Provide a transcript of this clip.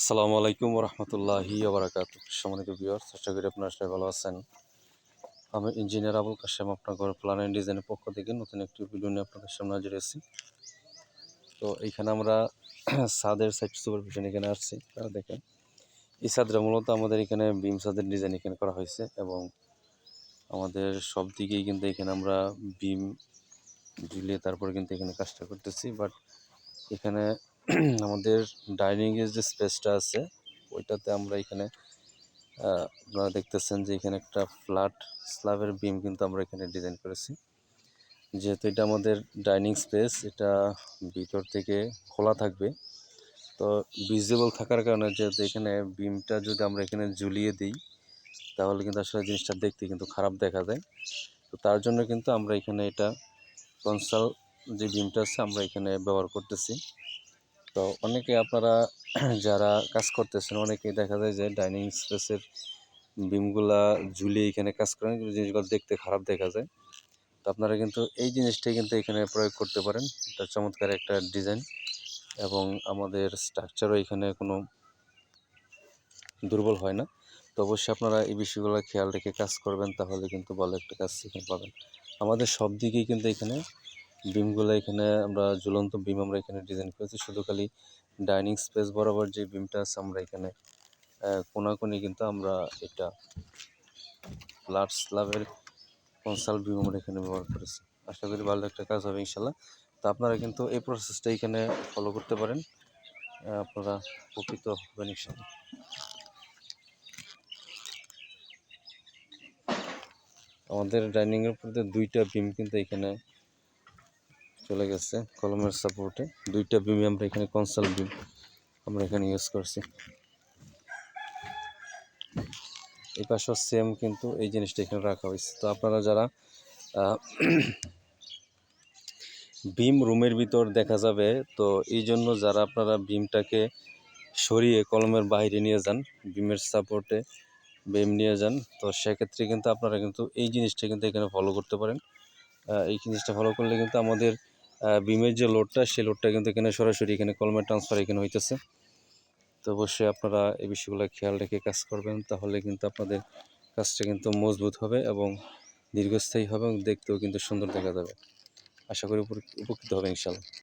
আসসালামু আলাইকুম রহমতুল্লাহি আবরাকাত সম্মানিত বিয়ার চেষ্টা করি আপনারা সবাই ভালো আছেন। আমি ইঞ্জিনিয়ার আবুল কাশেম আপনার প্ল্যান অ্যান্ড ডিজাইনের পক্ষ থেকে নতুন একটি ভিডিও নিয়ে আপনাদের সামনে হাজির এসেছি তো এইখানে আমরা সাদের সাইড সুপারভিশন এখানে আসছি, তারা দেখেন। এই সাদরা মূলত আমাদের এখানে বিম সাদের ডিজাইন এখানে করা হয়েছে এবং আমাদের সব দিকেই কিন্তু এখানে আমরা বিম ঝুলিয়ে তারপরে কিন্তু এখানে কাজটা করতেছি। বাট এখানে আমাদের ডাইনিং এর যে স্পেসটা আছে, ওইটাতে আমরা এখানে আপনারা দেখতেছেন যে এখানে একটা ফ্ল্যাট স্ল্যাবের বিম কিন্তু আমরা এখানে ডিজাইন করেছি। যেহেতু এটা আমাদের ডাইনিং স্পেস এটা ভিতর থেকে খোলা থাকবে, তো ভিজিবল থাকার কারণে যেহেতু এখানে বিমটা যদি আমরা এখানে ঝুলিয়ে দিই, তাহলে কিন্তু আসলে জিনিসটা দেখতে কিন্তু খারাপ দেখা যায় তো তার জন্য কিন্তু আমরা এখানে এটা কনসাল যে বিমটা আছে, আমরা এখানে ব্যবহার করতেছি। তো অনেকে আপনারা যারা কাজ করতেছেন, অনেকেই দেখা যায় যে ডাইনিং স্পেসের বিমগুলা ঝুলিয়ে এখানে কাজ করেন, কিন্তু জিনিসগুলো দেখতে খারাপ দেখা যায়। তো আপনারা কিন্তু এই জিনিসটাই কিন্তু এখানে প্রয়োগ করতে পারেন। এটা চমৎকার একটা ডিজাইন এবং আমাদের স্ট্রাকচারও এখানে কোনো দুর্বল হয় না। তো অবশ্যই আপনারা এই বিষয়গুলো খেয়াল রেখে কাজ করবেন, তাহলে কিন্তু ভালো একটা কাজ এখানে পাবেন। আমাদের সব দিকেই কিন্তু এখানে বিমগুলো এখানে আমরা ঝুলন্ত বিম আমরা এখানে ডিজাইন করেছি। শুধু খালি ডাইনিং স্পেস বরাবর যে বিমটা আছে আমরা এখানে কোনাকুনি কিন্তু আমরা এটা ফ্ল্যাট স্ল্যাবের কনসাল বিম আমরা এখানে ব্যবহার করেছি। আশা করি ভালো একটা কাজ হবে ইনশাল্লাহ তো আপনারা কিন্তু এই প্রসেসটা এখানে ফলো করতে পারেন। আপনারা উপকৃত হবেন ইনশাল্লাহ আমাদের ডাইনিংয়ের উপরে দুইটা বিম কিন্তু এখানে চলে গেছে কলমের সাপোর্টে দুইটা বিমে আমরা এখানে কনসাল বিম আমরা এখানে ইউজ করছি। এই পাশেও সেম কিন্তু এই জিনিসটা এখানে রাখা হয়েছে। তো আপনারা যারা বিম রুমের ভিতর দেখা যাবে, তো এই জন্য যারা আপনারা বিমটাকে সরিয়ে কলমের বাইরে নিয়ে যান বিমের সাপোর্টে বিম নিয়ে যান, তো সেক্ষেত্রে কিন্তু আপনারা কিন্তু এই জিনিসটা কিন্তু এখানে ফলো করতে পারেন। এই জিনিসটা ফলো করলে কিন্তু আমাদের বিমের যে লোডটা সেই লোডটা কিন্তু এখানে সরাসরি এখানে কলমের ট্রান্সফার এখানে হইতেছে। তো অবশ্যই আপনারা এই বিষয়গুলো খেয়াল রেখে কাজ করবেন, তাহলে কিন্তু আপনাদের কাজটা কিন্তু মজবুত হবে এবং দীর্ঘস্থায়ী হবে এবং দেখতেও কিন্তু সুন্দর দেখা যাবে। আশা করি উপকৃত হবে ইনশাল্লাহ